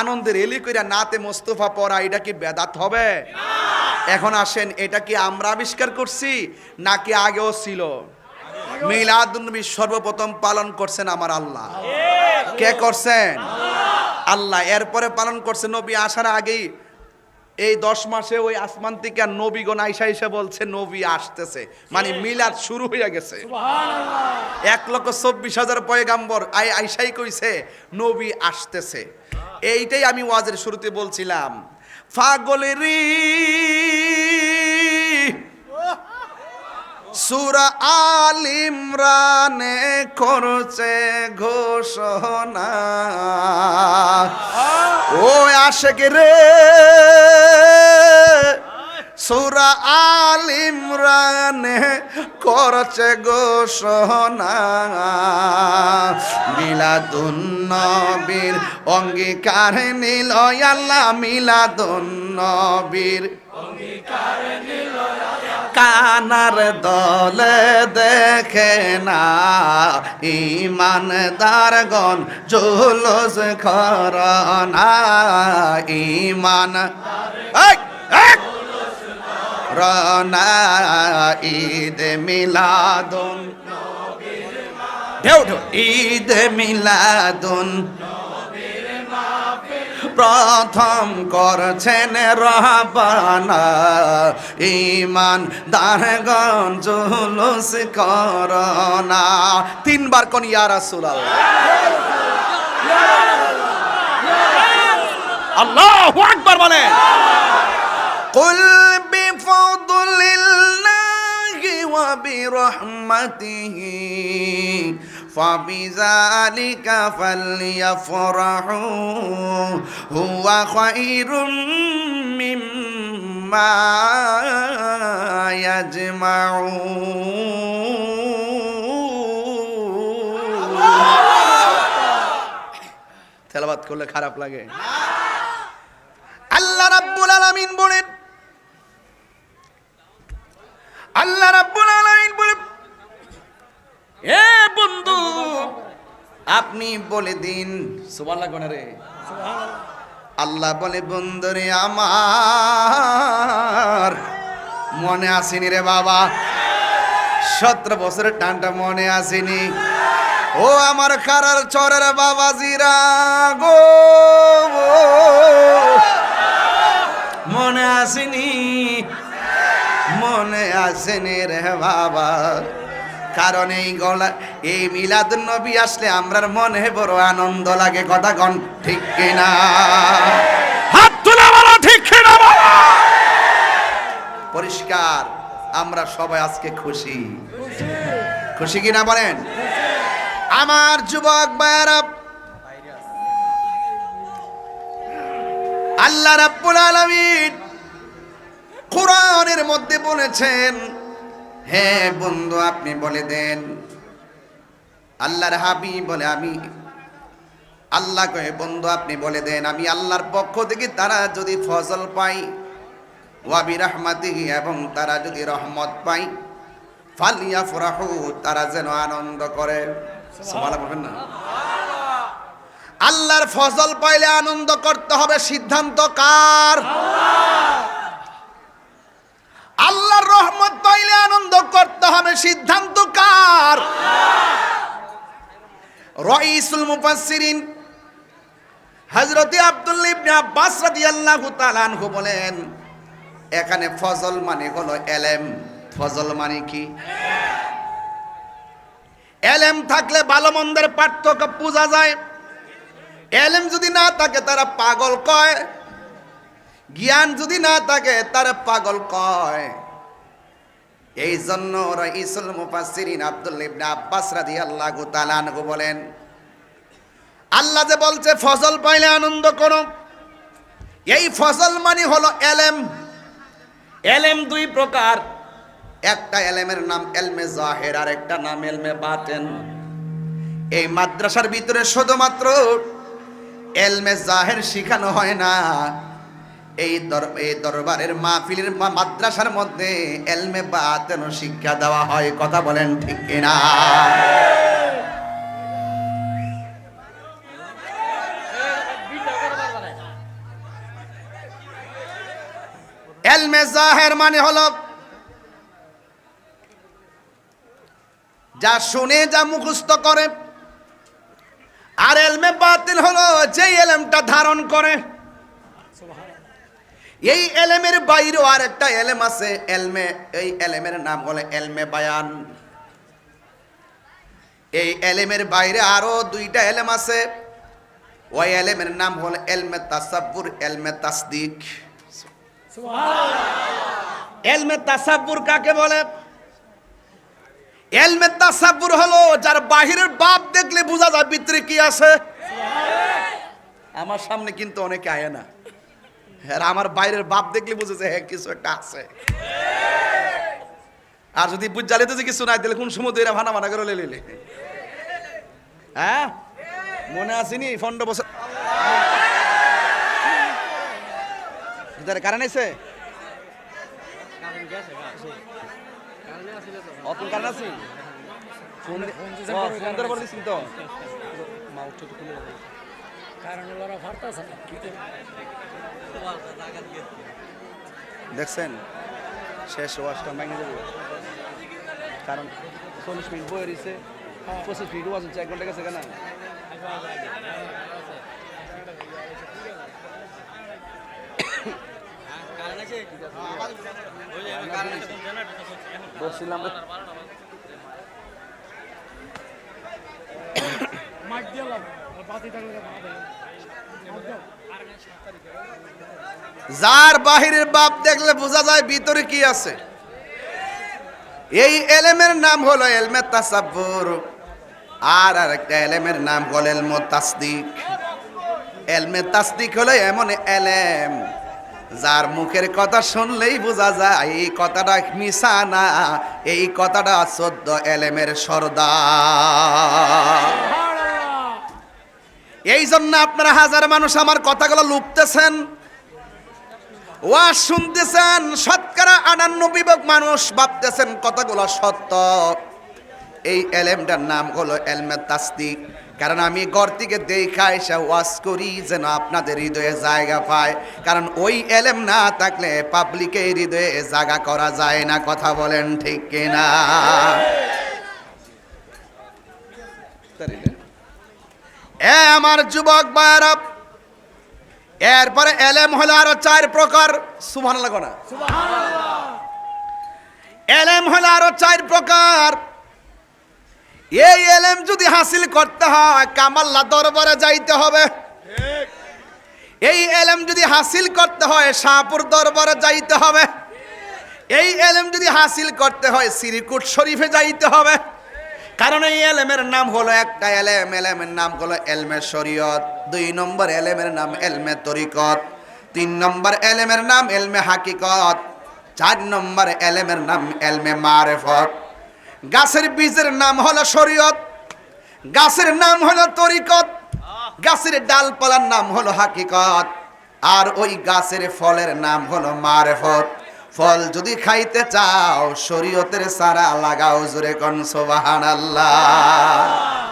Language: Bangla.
আনন্দের এলি কইরা নাতে মোস্তফা পড়া এটা কি বেদাত হবে? এখন আসেন এটা কি আমরা আবিষ্কার করছি নাকি আগেও ছিল? মিলাদুন্নবী সর্বপ্রথম পালন করছেন আমার আল্লাহ। কে করছেন? আল্লাহ। এরপরে পালন করছে নবী। আসার আগেই এই দশ মাসে ওই আসমান থেকে আর নবীগণ আইসা এসে বলছে নবী আসতেছে। মানে মিলাদ শুরু হয়ে গেছে। এক লক্ষ চব্বিশ হাজার পয়গাম্বর আই আইসাই কইছে নবী আসতেছে। এইটাই আমি ওয়াজের শুরুতে বলছিলাম। ফাগলেরি সুরা আল ইমরানে করছে ঘোষণা। ও আশেক রে, সুরা আল ইমরানে করছে ঘোষণা মিলাদুন নবীর অঙ্গীকার নিল আল্লাহ মিলাদুন নবীর কানার দলে দেখে না। ইমানদারগণ জুলুস করনা ইমান এই, এই! রনা ঈদ মিলাদুন। ঢেউ ঢেউ। ঈদ মিলাদুন। প্রথম করছেন রহবানা। ইমান দারগণ জুলুস করনা। তিনবার কোন ইয়া রাসূলুল্লাহ। আল্লাহু আকবার বলেন। قل بفضل الله وبرحمته فبذلك فليفرحوا هو خير مما يجمعون তেলাবাত করলে খারাপ লাগে আল্লাহ রাব্বুল আলামিন বলেন আপনি বলে দিন। সুবহানাল্লাহ কোন রে। আল্লাহ বলে বন্ধুরে আমার মনে আসেনি রে বাবা। সতেরো বছরের টানটা মনে আসেনি। ও আমার কারার চরের বাবা জিরা গো। মনে আসেনি মনে আসেনি রে বাবা। কারণ এই গলা এই মিলাদ নবী আসলে আমরার মনে বড় আনন্দ লাগে কথা কন ঠিক কিনা? হাত তুলে বলো ঠিক কিনা বলো? পরিষ্কার আমরা সবাই আজকে খুশি। খুশি কিনা বলেন? আমার যুবক ভাইয়ারা আল্লাহ রাব্বুল আলামিন কোরআনের মধ্যে বলেছেন হ্যাঁ বন্ধু, আপনি বলে দেন। আল্লাহর হাবি বলে আমি। আল্লাহ কয়ে, বন্ধু, আপনি বলে দেন, আমি আল্লাহর পক্ষ থেকে তারা যদি ফজল পাই ওয়াবি রাহমাতিহি এবং তারা যদি রহমত পাই ফালিয়া ফরাহু তারা যেন আনন্দ করে। না? আল্লাহর ফজল পাইলে আনন্দ করতে হবে, সিদ্ধান্ত কার? আল্লাহর রহমত পাইলে আনন্দ করতে হবে সিদ্ধান্ত কার রইসুল মুফাসসিরিন। হযরতে আব্দুল্লাহ ইবনে আব্বাস রাদিয়াল্লাহু তাআলা আনহু বলেন, এখানে ফজল মানে হলো এলেম। ফজল মানে কি? এলেম থাকলে ভালো মন্দের পার্থক্য বোঝা যায়। এলেম যদি না থাকে, তারা পাগল কয়। জ্ঞান যদি না থাকে, তারা পাগল কয়। এই জন্য রাইসুল মুফাসসিরিন আব্দুল ইবনে আব্বাস রাদিয়াল্লাহু তাআলা আনহু বলেন আল্লাহ যে বলছে ফজল পাইলে আনন্দ করো। এই ফজল মানে হলো এলেম। এলেম দুই প্রকার। একটা এলেমের নাম এলমে জাহের আর একটা নাম এলমে বাতেন। এই মাদ্রাসার ভিতরে শুধুমাত্র এলমে জাহের শিখানো হয় না। এই এই দরবারের মাহফিলের মাদ্রাসার মধ্যে এলমে বাতেন শিক্ষা দেওয়া হয়। কথা বলেন ঠিক কিনা? এলমে জাহের মানে হলো, যা শুনে, যা মুখস্থ করে। আর এলমে বাতিল হলো যে এলেমটা ধারণ করে। এই এলেমের বাইরেও আর একটা এলেম আছে এলমে এই এলেমের নাম হলো এলমে বায়ান। এই এলেমের বাইরে আরও দুইটা এলেম আছে। ওই এলেমের নাম হলো এলমে তাসাব্বুর এলমে তাসদিক। এলমে তাসাব্বুর কাকে বলে? এলমে তাসাব্বুর হলো যার বাহিরের বাপ দেখলে বোঝা যায় ভিতরে কি আছে। আমার সামনে কিন্তু অনেকে আয় না। হ্যাঁ আমার বাইরের বাপ দেখলে বুঝেছে হ্যাঁ কিছু একটা আছে। আর যদি বুঝালে তো কিছু নাই তাহলে কোন সময় এরা ভানা ভানা করে লেলে হ্যাঁ? মনে আসেনি পনেরো বছর কারণ আছে? ধরে দিচ্ছি তো? দেখছেন? শেষ ওয়াশটা ভেঙে যাবে। কারণ চল্লিশ মিনিট বয়ে রয়েছে। পঁচিশ মিনিট ওয়াজ হচ্ছে, এক ঘণ্টা গেছে কেন? বসছিলাম দিয়ে বাতি থাকলে। যার বাহিরের বাপ দেখলে বোঝা যায় ভিতরে কি আছে। এই এলেমের নাম হলো এলমে তাসাব্বুর আর আরেকটা এলেমের নাম হলো এলমো তাসদিক। এলমে তাসদিক হলো এমন এলেম যার মুখের কথা শুনলেই বোঝা যায়, এই কথাটা মিশা না, এই কথাটা চোদ্দ এলেমের সর্দা এই জন্য আপনারা হাজার মানুষ আমার কথাগুলো লুপতেছেন, ওয়াজ শুনতেছেন, শতকরা আটানব্বই ভাগ মানুষ ভাবতেছেন কথাগুলো সত্য। এই এলেমটার নাম হলো এলমে তাসদিক। কারণ আমি ঘর থেকে দেখা এসে ওয়াজ করি যেন আপনাদের হৃদয়ে জায়গা পায়। কারণ ওই এলেম না থাকলে পাবলিকের হৃদয়ে জায়গা করা যায় না কথা বলেন ঠিক কিনা? এ আমার যুবক বায়রা এরপরে এলেম হলো আরও চার প্রকার। সুভান লাগো না? এলেম হলো আরও চার প্রকার। এই এলেম যদি হাসিল করতে হয়, কামাল্লা দরবারে যাইতে হবে। এই এলেম যদি হাসিল করতে হয়, শাহপুর দরবারে যাইতে হবে। এই এলেম যদি হাসিল করতে হয়, সিরিকুট শরীফে যাইতে হবে। কারণ এই এলেমের নাম হলো একটা এলেম, এলেমের নাম হলো এলমে শরীয়ত, দুই নম্বর এলেমের নাম এলমে তরিকত, তিন নম্বর এলেমের নাম এলমে হাকিকত, চার নম্বর এলেমের নাম এলমে মারেফত। গাছের বীজের নাম হলো শরীয়ত, গাছের নাম হলো তরিকত, গাছের ডালপালার নাম হলো হাকিকত, আর ওই গাছের ফলের নাম হলো মারেফত। ফল যদি খাইতে চাও, শরীয়তের সারা লাগাও জোরে কন সোবাহান আল্লাহ